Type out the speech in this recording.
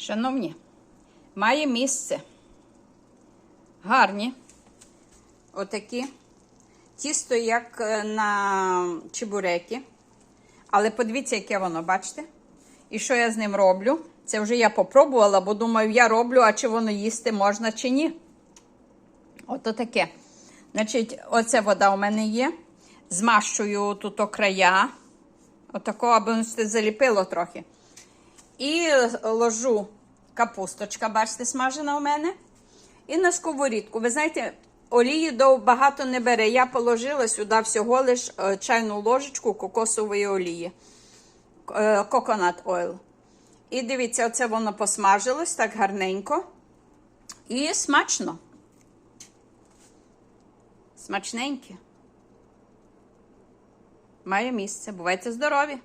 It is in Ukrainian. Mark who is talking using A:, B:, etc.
A: Шановні, має місце. Гарні. Отакі. Тісто, як е, на чебуреки. Але подивіться, яке воно, бачите? І що я з ним роблю? Це вже я попробувала, бо думаю, я роблю, а чи воно їсти можна, чи ні. Ото таке. Значить, оце вода у мене є. Змащую тут о края. Отако, аби воно заліпило трохи. І ложу капусточка, бачите, смажена у мене. І на сковорідку. Ви знаєте, олії багато не бере. Я положила сюди всього лиш е, чайну ложечку кокосової олії. Коконат ойл. І дивіться, оце воно посмажилось так гарненько. І смачно. Смачненьке. Має місце. Бувайте здорові!